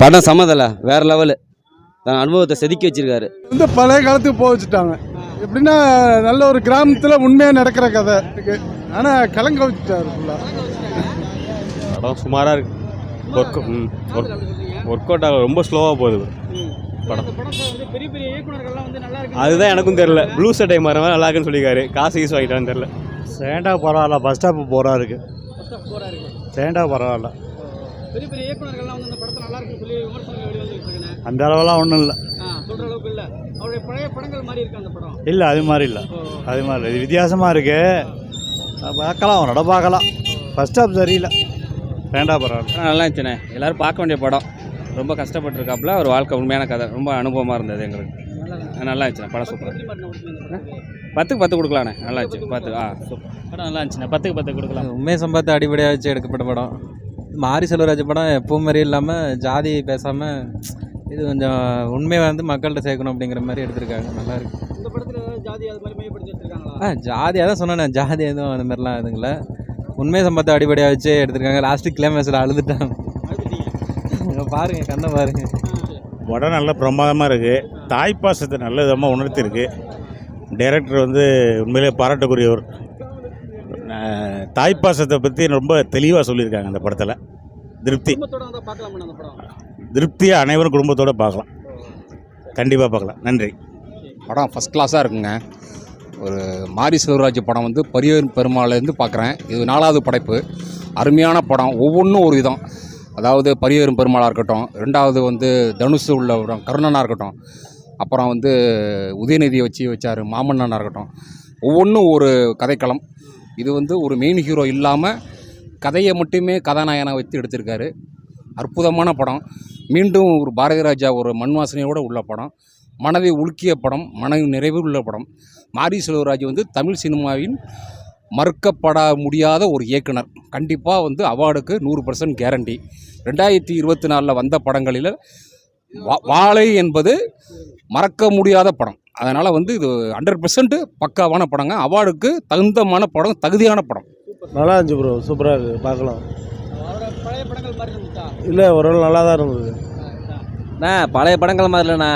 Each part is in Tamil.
படம் சம்மதல வேற லெவலு தன் அனுபவத்தை செதுக்கி வச்சிருக்காரு. வந்து பழைய காலத்துக்கு போக வச்சுட்டாங்க. எப்படின்னா நல்ல ஒரு கிராமத்தில் உண்மையாக நடக்கிற கதை இருக்கு. ஆனால் கலங்க வச்சுட்டாரு படம் சுமாராக இருக்கு. ஒர்க் ஒர்க் ஒர்க் அவுட் ஆக ரொம்ப ஸ்லோவாக போகுது படம். பெரிய பெரிய இயக்குனர்கள்லாம் வந்து நல்லா இருக்கு அதுதான் எனக்கும் தெரில ப்ளூ சட்டை மாறவன் நல்லா இருக்குன்னு சொல்லியிருக்காரு. காசு ஈஸ் வாங்கிட்டான்னு தெரில சேண்டா பரவாயில்ல பஸ் ஸ்டாப்பு போகிறா இருக்கு. சேண்டா பரவாயில்ல. பெரிய பெரிய இயக்குனர்கள்லாம் வந்து இந்த படத்தை நல்லா இருக்குன்னு சொல்லி விமர்சனங்கள் வெளிவந்துட்டு இருக்கேன் அந்த அளவெல்லாம் ஒன்றும் இல்லை. சொல்ற அளவுக்கு இல்ல. அவருடைய பழைய படங்கள் மாதிரி இருக்கு அந்த படம்? இல்லை அது மாதிரி இல்லை. அது மாதிரி இல்லை. இது வித்தியாசமாக இருக்கு. பார்க்கலாம் அவனோட பார்க்கலாம். ஃபஸ்ட் ஸ்டாப் சரியில்லை. சேண்டா பரவாயில்ல. நல்லா இருந்துச்சுண்ணே. எல்லாரும் பார்க்க வேண்டிய படம். ரொம்ப கஷ்டப்பட்டிருக்காப்புல. ஒரு வாழ்க்கை உண்மையான கதை. ரொம்ப அனுபவமாக இருந்தது எங்களுக்கு. நல்லா இருந்துச்சுண்ணே படம் சூப்பர். பத்துக்கு பத்து கொடுக்கலாண்ணே. நல்லா இருந்துச்சு. பத்து ஆ சூப்பர். படம் நல்லா இருந்துச்சுண்ணே. பத்துக்கு பத்து கொடுக்கலாம். உண்மை சம்பவத்தை அடிப்படையாக வச்சு எடுக்கப்பட்ட படம். மாரி செல்வராஜ் படம் எப்பவும் மாதிரி இல்லாமல் ஜாதி பேசாமல் இது கொஞ்சம் உண்மையை வந்து மக்கள்கிட்ட சேர்க்கணும் அப்படிங்கிற மாதிரி எடுத்திருக்காங்க. நல்லா இருக்கு. இந்த படத்துல ஜாதி அது மாதிரி மையப்படுத்தி வச்சிருக்காங்களா? ஆ ஜாதி அதான் சொன்னேன் ஜாதி எதுவும் அந்த மாதிரிலாம் இல்லை. உண்மை சம்பவத்தை அடிப்படையாக வச்சு எடுத்திருக்காங்க. லாஸ்ட்டு கிளைமேக்ஸில் அழுதுட்டான் இங்க பாருங்க கண்ணை பாருங்க. படம் நல்ல பிரமாதமாக இருக்குது தாய்ப்பாசத்தை நல்ல விதமாக உணர்த்திருக்கு டைரக்டர் வந்து உண்மையிலே பாராட்டக்குரியவர். அஹ், தாய்ப்பாசத்தை பற்றி ரொம்ப தெளிவாக சொல்லியிருக்காங்க அந்த படத்தில். திருப்தி. குடும்பத்தோட வந்து பார்க்கலாம் அந்த படம். திருப்தியாக அனைவரும் குடும்பத்தோடு பார்க்கலாம். கண்டிப்பாக பார்க்கலாம். நன்றி. படம் ஃபஸ்ட் கிளாஸாக இருக்குங்க. ஒரு மாரி செல்வராஜ் படம் வந்து பரியர் பெருமாள்லேருந்து பார்க்குறேன். இது நாலாவது படைப்பு. அருமையான படம். ஒவ்வொன்றும் ஒரு விதம். அதாவது பரியரும் பெருமாளாக இருக்கட்டும் ரெண்டாவது வந்து தனுசு உள்ள படம் கருணனாக இருக்கட்டும் அப்புறம் வந்து உதயநிதியை வச்சு வச்சார் மாமன்னனாக இருக்கட்டும். ஒவ்வொன்றும் ஒரு கதைக்களம். இது வந்து ஒரு மெயின் ஹீரோ இல்லாமல் கதையை மட்டுமே கதாநாயகனாக வைத்து எடுத்திருக்காரு. அற்புதமான படம். மீண்டும் ஒரு பாரதி ராஜா ஒரு மண் வாசனையோடு உள்ள படம். மனதை உலுக்கிய படம். மன நிறைவு உள்ள படம். மாரி செல்வராஜ் வந்து தமிழ் சினிமாவின் மறுக்கப்பட முடியாத ஒரு இயக்குனர். கண்டிப்பாக வந்து அவார்டுக்கு நூறு பர்சன்ட் கேரண்டி ரெண்டாயிரத்தி இருபத்தி நாலில் வந்த படங்களில் வா வாழை என்பது மறக்க முடியாத படம். அதனால் வந்து இது ஹண்ட்ரட் பர்சன்ட் பக்காவான படங்க. அவார்டுக்கு தகுந்தமான படம் தகுதியான படம். நல்லா இருந்துச்சு ப்ரோ சூப்பராக இருக்குது பார்க்கலாம். அவரோட பழைய படங்கள் மாதிரி இருந்துச்சா? இல்லை ஓரளவு நல்லா தான் இருந்தது. அண்ணா பழைய படங்கள் மாதிரி இல்லைண்ணா.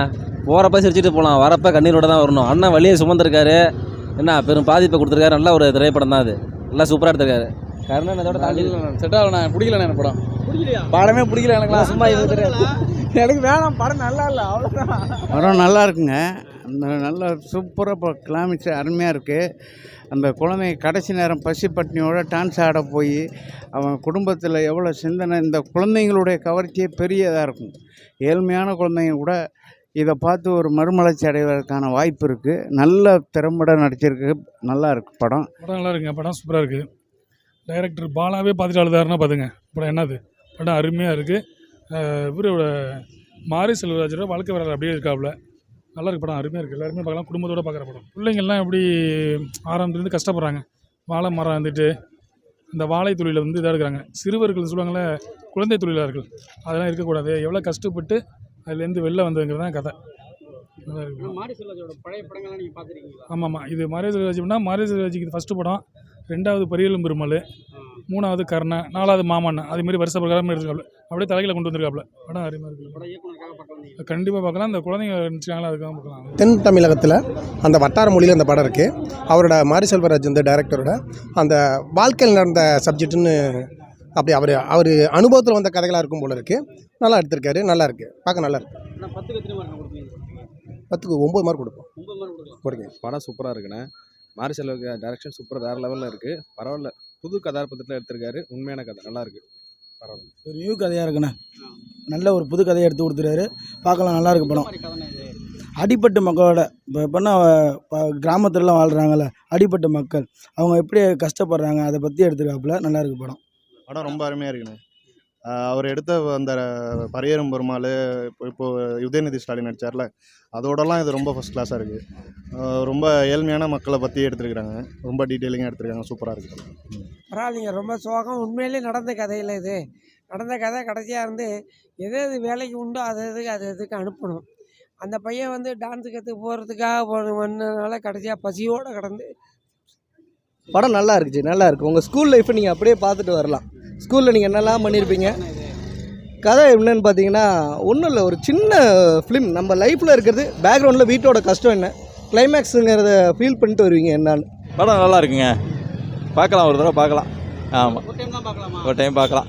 போகிறப்ப சிரிச்சிட்டு போகலாம் வரப்ப கண்ணீரோட தான் வரணும். அண்ணன் வழியை சுமந்திருக்காரு. என்ன பெரும் பாதிப்பை கொடுத்துருக்காரு. நல்ல ஒரு திரைப்படம் தான் அது. நல்லா சூப்பராக எடுத்திருக்காரு. கருணன் இதோட தாண்டி செட் ஆகல பிடிக்கல எனக்கு படம். பிடிக்கலையா? படமே பிடிக்கல எனக்கு. சும்மா இது எனக்கு வேணாம். படம் நல்லா இல்லை. அவ்வளோதான் படம் நல்லா இருக்குங்க. நல்ல சூப்பராக இப்போ கிளைமேக்ஸ் அருமையாக இருக்குது அந்த குழந்தை கடைசி நேரம் பசி பட்டினியோட டான்ஸ் ஆட போய் அவன் குடும்பத்தில் எவ்வளோ சிந்தனை இந்த குழந்தைங்களுடைய கவர்ச்சியே பெரியதாக இருக்கும். ஏழ்மையான குழந்தைங்க கூட இதை பார்த்து ஒரு மறுமலர்ச்சி அடைவதற்கான வாய்ப்பு இருக்குது நல்ல திறம்பட நடிச்சிருக்கு. நல்லா இருக்கு படம். படம் நல்லா இருக்குங்க. படம் சூப்பராக இருக்குது டைரக்டர் பாலாவே பார்த்துட்டு அழுதாருன்னா பார்த்துங்க படம் என்னது? படம் அருமையாக இருக்குது இவரோட மாரி செல்வராஜரோட வாழ்க்கை வரலாறு அப்படியே இருக்காப்புல. நல்லா இருக்கு படம் அருமையாக இருக்குது எல்லாருமே பார்க்கலாம். குடும்பத்தோட பார்க்குற படம். பிள்ளைங்கள்லாம் எப்படி ஆரம்பத்துலேருந்து கஷ்டப்படுறாங்க? வாழை மரம் வந்துட்டு இந்த வாழை தொழிலில் வந்து இதாக இருக்கிறாங்க சிறுவர்கள் சொல்லுவாங்கள்ல குழந்தை தொழிலாளர்கள். அதெல்லாம் இருக்கக்கூடாது. எவ்வளோ கஷ்டப்பட்டு அதுலேருந்து வெளில வந்ததுங்கிறது தான் கதை. ஆமாம் ஆமாம். இது மாரேஜ் மாரேஜ் இது ஃபஸ்ட்டு படம். ரெண்டாவது பரியலும் பெருமாள். மூணாவது கர்ணா. நாலாவது மாமன்னன் அதே மாதிரி வருஷ பிரகாரம் எடுத்துக்காப்புல அப்படியே தலைகளை கொண்டு வந்திருக்காப்புல. படம் அருமையாக இருக்கு. படம் இயக்குனருக்காக பார்க்க வந்தீங்க. கண்டிப்பாக பார்க்கலாம். இந்த குழந்தைங்க இருந்துச்சாங்களா அதுக்காக பார்க்கலாம். தென் தமிழகத்தில் அந்த வட்டார மொழியில் அந்த படம் இருக்குது அவரோட மாரி செல்வராஜ் வந்து டைரக்டரோட அந்த வாழ்க்கையில் நடந்த சப்ஜெக்ட்டுன்னு அப்படி அவர் அவர் அனுபவத்தில் வந்த கதைகளாக இருக்கும் போல இருக்குது நல்லா எடுத்திருக்காரு. நல்லா இருக்குது பார்க்க நல்லா இருக்கு. நான் பத்துக்கு எத்தனை மார்க் கொடுப்பீங்க? பத்துக்கு ஒம்பது மார்க் கொடுப்போம். கொடுங்க படம் சூப்பராக இருக்குண்ணே. மாரி செல்வ டைரக்ஷன் சூப்பர் வேறு லெவலில் இருக்குது பரவாயில்ல. புது கதாபாத்திரத்தில் எடுத்திருக்காரு. உண்மையான கதை. நல்லா இருக்கு. பரவாயில்ல ஒரு நியூ கதையாக இருக்குண்ணே. நல்ல ஒரு புது கதையை எடுத்து கொடுத்துருக்காரு. பார்க்கலாம் நல்லா இருக்கு இது அடிப்பட்ட மக்களோட இப்போ எப்படின்னா கிராமத்துலலாம் வாழ்கிறாங்கல்ல அடிப்பட்ட மக்கள். அவங்க எப்படி கஷ்டப்படுறாங்க அதை பற்றி எடுத்துருக்காப்புல. நல்லா இருக்கு படம். படம் ரொம்ப அருமையாக இருக்குண்ணே. அவர் எடுத்த அந்த பரியரும் பெருமாள் இப்போ இப்போ உதயநிதி ஸ்டாலின் நடிச்சார்ல அதோடலாம் இது ரொம்ப ஃபஸ்ட் கிளாஸாக இருக்குது ரொம்ப ஏழ்மையான மக்களை பற்றி எடுத்துருக்குறாங்க. ரொம்ப டீட்டெயிலிங்காக எடுத்துருக்காங்க. சூப்பராக இருக்குது பரவாயில்லைங்க ரொம்ப சோகம். உண்மையிலே நடந்த கதையில் இது. நடந்த கதை கடைசியாக இருந்து எது எது வேலைக்கு உண்டோ அது எதுக்கு அது எதுக்கு அனுப்பணும். அந்த பையன் வந்து டான்ஸு கற்று போகிறதுக்காக பண்ணனால கடைசியாக பசியோடு கடந்து படம் நல்லா இருக்குச்சு நல்லா இருக்கு. உங்கள் ஸ்கூல் லைஃப்பை நீங்கள் அப்படியே பார்த்துட்டு வரலாம். ஸ்கூலில் நீங்கள் என்னெல்லாம் பண்ணியிருப்பீங்க கதை என்னன்னு பார்த்தீங்கன்னா ஒன்றும் இல்லை ஒரு சின்ன ஃபிலிம் நம்ம லைஃப்பில் இருக்கிறது பேக்ரவுண்டில் வீட்டோட கஷ்டம் என்ன? கிளைமேக்ஸுங்கிறத ஃபீல் பண்ணிட்டு வருவீங்க என்னன்னு. படம் நல்லா இருக்குங்க. பார்க்கலாம் ஒரு தடவை பார்க்கலாம். ஆமாம் ஒரு டைம் தான் பார்க்கலாமா? ஒரு டைம் பார்க்கலாம்.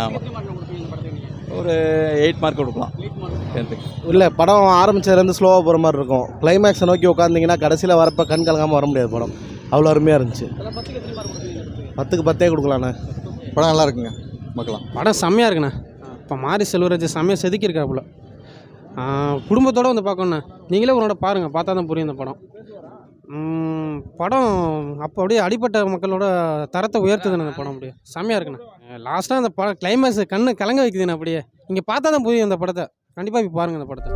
ஆமாம் ஒரு எயிட் மார்க் கொடுக்கலாம். இல்லை படம் ஆரம்பிச்சதுலேருந்து ஸ்லோவாக போகிற மாதிரி இருக்கும். கிளைமேக்ஸை நோக்கி உட்காந்திங்கன்னா கடைசியில் வரப்போ கண் கலங்காமல் வர முடியாது படம். அவ்வளோ அருமையாக இருந்துச்சு. பத்துக்கு பத்தே கொடுக்கலாண்ணே. படம் நல்லா இருக்குங்க பார்க்கலாம். படம் செம்மையாக இருக்குண்ணே. இப்போ மாரி செல்வராஜ் செம்மையாக செதுக்கியிருக்காப்புல குடும்பத்தோடு வந்து பார்க்கணுண்ணே நீங்களே உன்னோட பாருங்கள் பார்த்தா தான் புரியும் இந்த படம். படம் அப்போ அப்படியே அடிப்பட்ட மக்களோட தரத்தை உயர்த்துதுண்ணே இந்த படம் அப்படியே. செம்மையாக இருக்குண்ணே. லாஸ்ட்டாக அந்த படம் கிளைமேக்ஸ் கண்ணு கலங்க வைக்குதுண்ணே அப்படியே. இங்கே பார்த்தா தான் புரியும் அந்த படத்தை. கண்டிப்பாக இப்போ பாருங்கள் அந்த படத்தை.